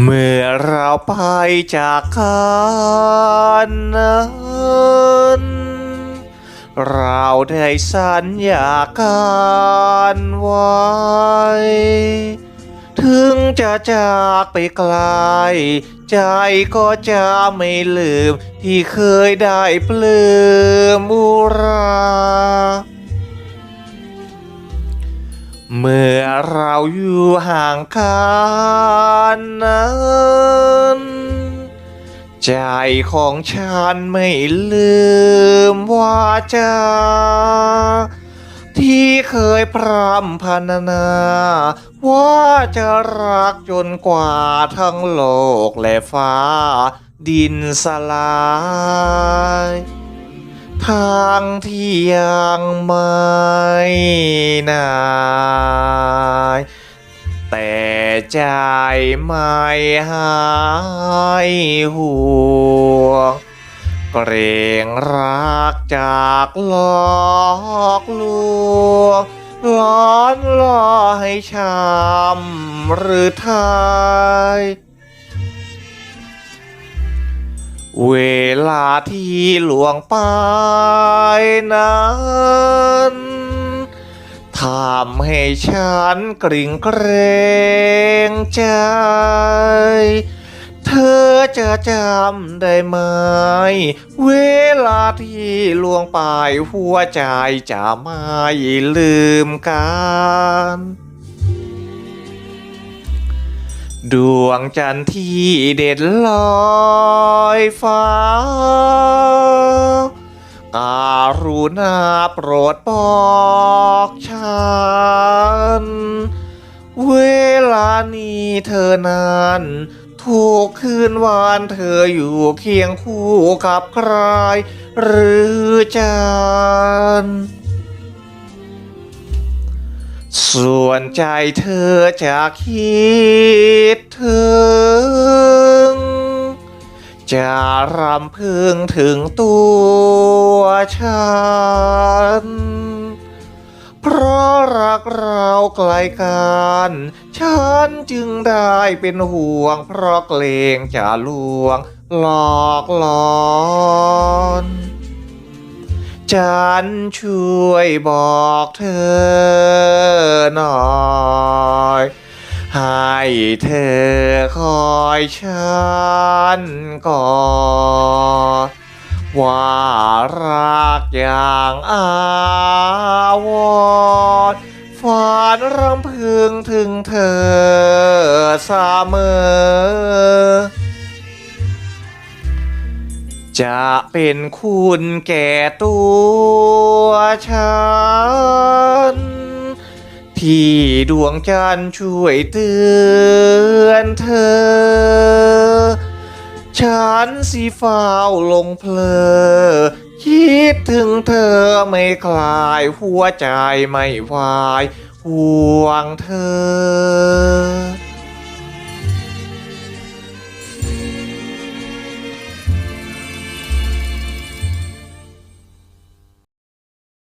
เมื่อเราไปจากกันนั้น เราได้สัญญากันไว้ ถึงจะจากไปไกล ใจก็จะไม่ลืมที่เคยได้ปลื้มอุรา เมื่อเราอยู่ห่างกันนั้น ใจของฉันไม่ลืมว่าจาที่เคยพร่ำพรรณนา ว่าจะรักจนกว่าทั้งโลกและฟ้า ดินสลาย ทางที่ยังไม่นายแต่ใจไม่หายห่วงเกรงรักจากหลอกลวงล้อนล่อให้ช้ำหรือไทย เวลาที่หลวงไปนั้นทำให้ฉันกริ่งเกรงใจ เธอจะจำได้ไหม เวลาที่ลวงไปหัวใจจะไม่ลืมกัน ดวงจันทร์ที่เด็ดลอยฟ้า การุณาโปรดบอกฉัน เวลานี้เธอนั้นถูกคืนวานเธออยู่เคียงคู่กับใคร หรือจัน ส่วนใจเธอจะคิดถึง จะรำพึงถึงตัวฉัน เพราะรักเราไกลกัน ฉันจึงได้เป็นห่วง เพราะเกรงจะลวงหลอกหลอน ฉันช่วยบอกเธอหน่อยให้เธอคอยฉันก่อนว่ารักอย่างอาวรฝันรำพึงถึงเธอเสมอ จะเป็นคุณแก่ตัวฉัน ที่ดวงจันทร์ช่วยเตือนเธอ ฉันสิเฝ้าลงเพลอ คิดถึงเธอไม่คลายหัวใจไม่วายห่วงเธอ